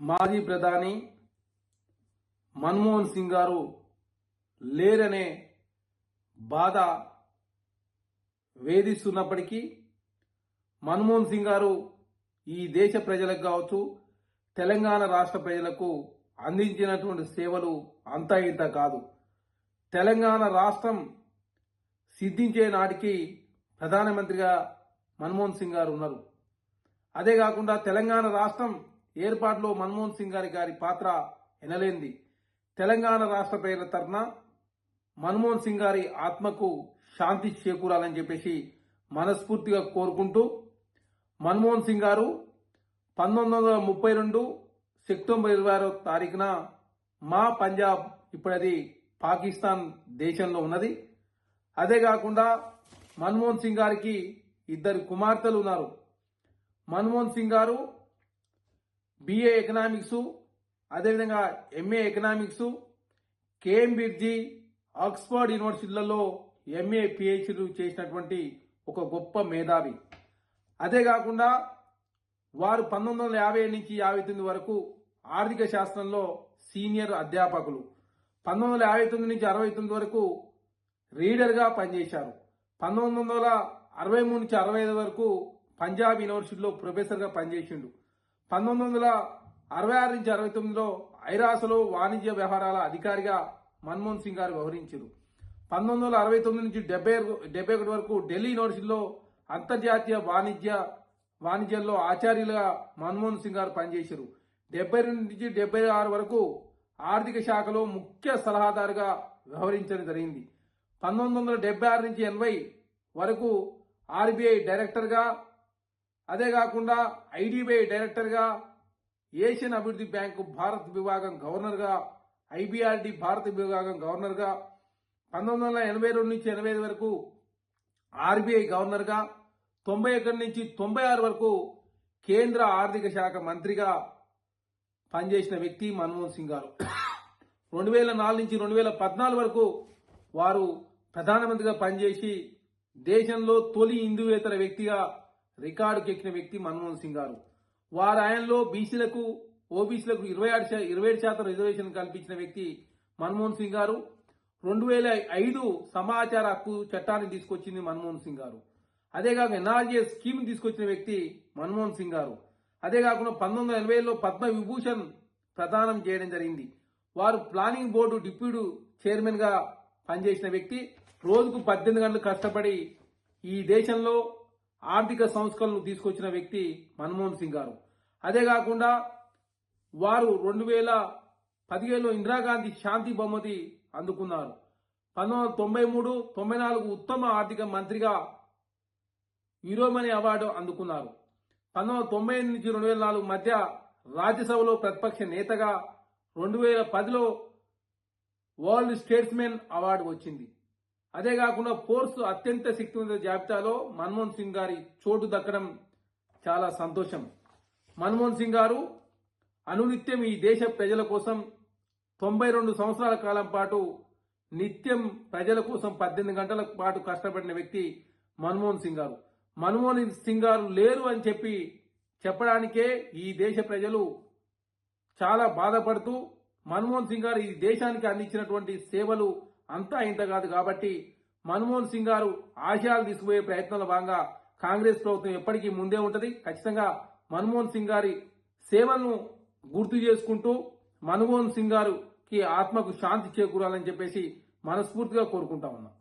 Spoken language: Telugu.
మాజీ ప్రధాని మన్మోహన్ సింగ్ గారు లేరనే బాధ వేధిస్తున్నప్పటికీ మన్మోహన్ సింగ్ గారు ఈ దేశ ప్రజలకు కావచ్చు తెలంగాణ రాష్ట్ర ప్రజలకు అందించినటువంటి సేవలు అంతా ఇంత కాదు. తెలంగాణ రాష్ట్రం సిద్ధించే నాటికి ప్రధానమంత్రిగా మన్మోహన్ సింగ్ గారు ఉన్నారు. అదే కాకుండా తెలంగాణ రాష్ట్రం ఏర్పాటులో మన్మోహన్ సింగ్ గారి గారి పాత్ర ఎనలేంది. తెలంగాణ రాష్ట్ర ప్రజల తరఫున మన్మోహన్ సింగ్ గారి ఆత్మకు శాంతి చేకూరాలని చెప్పేసి మనస్ఫూర్తిగా కోరుకుంటూ మన్మోహన్ సింగ్ గారు పంతొమ్మిది వందల ముప్పై రెండు సెప్టెంబర్ ఇరవై ఆరో తారీఖున మా పంజాబ్ ఇప్పుడది పాకిస్తాన్ దేశంలో ఉన్నది. అదే కాకుండా మన్మోహన్ సింగ్ గారికి ఇద్దరు కుమార్తెలు ఉన్నారు. మన్మోహన్ సింగ్ గారు బిఏ ఎకనామిక్స్ అదేవిధంగా ఎంఏ ఎకనామిక్స్ కేంబ్రిడ్జి ఆక్స్ఫర్డ్ యూనివర్సిటీలలో ఎంఏ పిహెచ్డీ చేసినటువంటి ఒక గొప్ప మేధావి. అదే కాకుండా వారు పంతొమ్మిది వందల యాభై నుంచి యాభై తొమ్మిది వరకు ఆర్థిక శాస్త్రంలో సీనియర్ అధ్యాపకులు. పంతొమ్మిది వందల యాభై తొమ్మిది నుంచి అరవై తొమ్మిది వరకు రీడర్గా పనిచేశారు. పంతొమ్మిది వందల అరవై మూడు నుంచి అరవై ఐదు వరకు పంజాబ్ యూనివర్సిటీలో ప్రొఫెసర్గా పనిచేసిండు. పంతొమ్మిది వందల అరవై ఆరు నుంచి అరవై తొమ్మిదిలో ఐరాసలో వాణిజ్య వ్యవహారాల అధికారిగా మన్మోహన్ సింగ్ గారు వ్యవహరించారు. పంతొమ్మిది వందల అరవై తొమ్మిది నుంచి డెబ్బై డెబ్బై ఒకటి వరకు ఢిల్లీ యూనివర్సిటీలో అంతర్జాతీయ వాణిజ్య వాణిజ్యంలో ఆచార్యులుగా మన్మోహన్ సింగ్ గారు పనిచేశారు. డెబ్బై రెండు నుంచి డెబ్బై ఆరు వరకు ఆర్థిక శాఖలో ముఖ్య సలహాదారుగా వ్యవహరించడం జరిగింది. పంతొమ్మిది వందల డెబ్బై ఆరు నుంచి ఎనభై వరకు ఆర్బీఐ డైరెక్టర్గా అదే కాకుండా ఐడిబిఐ డైరెక్టర్గా ఏషియన్ అభివృద్ధి బ్యాంకు భారత్ విభాగం గవర్నర్గా ఐబీఆర్డి భారత విభాగం గవర్నర్గా పంతొమ్మిది వందల ఎనభై రెండు నుంచి ఎనభై ఐదు వరకు ఆర్బీఐ గవర్నర్గా తొంభై ఒకటి నుంచి తొంభై ఆరు వరకు కేంద్ర ఆర్థిక శాఖ మంత్రిగా పనిచేసిన వ్యక్తి మన్మోహన్ సింగ్ గారు. రెండు వేల నాలుగు నుంచి రెండు వేల పద్నాలుగు వరకు వారు ప్రధానమంత్రిగా పనిచేసి దేశంలో తొలి హిందూయేతర వ్యక్తిగా రికార్డుకి ఎక్కిన వ్యక్తి మన్మోహన్ సింగ్ గారు. వారి ఆయనలో బీసీలకు ఓబీసీలకు ఇరవై ఆరు ఇరవై ఏడు శాతం రిజర్వేషన్ కల్పించిన వ్యక్తి మన్మోహన్ సింగ్ గారు. రెండు వేల ఐదు సమాచార హక్కు చట్టాన్ని తీసుకొచ్చింది మన్మోహన్ సింగ్ గారు. అదే కాక ఎన్ఆర్జీఏ స్కీమ్ తీసుకొచ్చిన వ్యక్తి మన్మోహన్ సింగ్ గారు. అదే కాకుండా పంతొమ్మిది వందల ఎనభైలో పద్మ విభూషణ్ ప్రదానం చేయడం జరిగింది. వారు ప్లానింగ్ బోర్డు డిప్యూటీ చైర్మన్గా పనిచేసిన వ్యక్తి. రోజుకు పద్దెనిమిది గంటలు కష్టపడి ఈ దేశంలో ఆర్థిక సంస్కరణలు తీసుకొచ్చిన వ్యక్తి మన్మోహన్ సింగ్ గారు. అదే కాకుండా వారు రెండు వేల పదిహేనులో ఇందిరాగాంధీ శాంతి బహుమతి అందుకున్నారు. పంతొమ్మిది వందల తొంభై మూడు తొంభై నాలుగు ఉత్తమ ఆర్థిక మంత్రిగా యూరోమనీ అవార్డు అందుకున్నారు. పంతొమ్మిది వందల తొంభై ఎనిమిది నుంచి రెండు వేల నాలుగు మధ్య రాజ్యసభలో ప్రతిపక్ష నేతగా రెండు వేల పదిలో వరల్డ్ స్టేట్స్మెన్ అవార్డు వచ్చింది. అదే కాకుండా ఫోర్స్ అత్యంత శక్తివంత జాబితాలో మన్మోహన్ సింగ్ గారి చోటు దక్కడం చాలా సంతోషం. మన్మోహన్ సింగ్ గారు అనునిత్యం ఈ దేశ ప్రజల కోసం తొంభై రెండు సంవత్సరాల కాలం పాటు నిత్యం ప్రజల కోసం పద్దెనిమిది గంటల పాటు కష్టపడిన వ్యక్తి మన్మోహన్ సింగ్ గారు. మన్మోహన్ సింగ్ గారు లేరు అని చెప్పి చెప్పడానికే ఈ దేశ ప్రజలు చాలా బాధపడుతూ మన్మోహన్ సింగ్ గారు ఈ దేశానికి అందించినటువంటి సేవలు అంతా ఇంత కాదు కాబట్టి మన్మోహన్ సింగ్ గారు ఆశయాలు తీసుకుపోయే ప్రయత్నంలో భాగంగా కాంగ్రెస్ ప్రభుత్వం ఎప్పటికీ ముందే ఉంటది. ఖచ్చితంగా మన్మోహన్ సింగ్ గారి సేవలను గుర్తు చేసుకుంటూ మన్మోహన్ సింగ్ గారికి ఆత్మకు శాంతి చేకూరాలని చెప్పేసి మనస్ఫూర్తిగా కోరుకుంటా ఉన్నాం.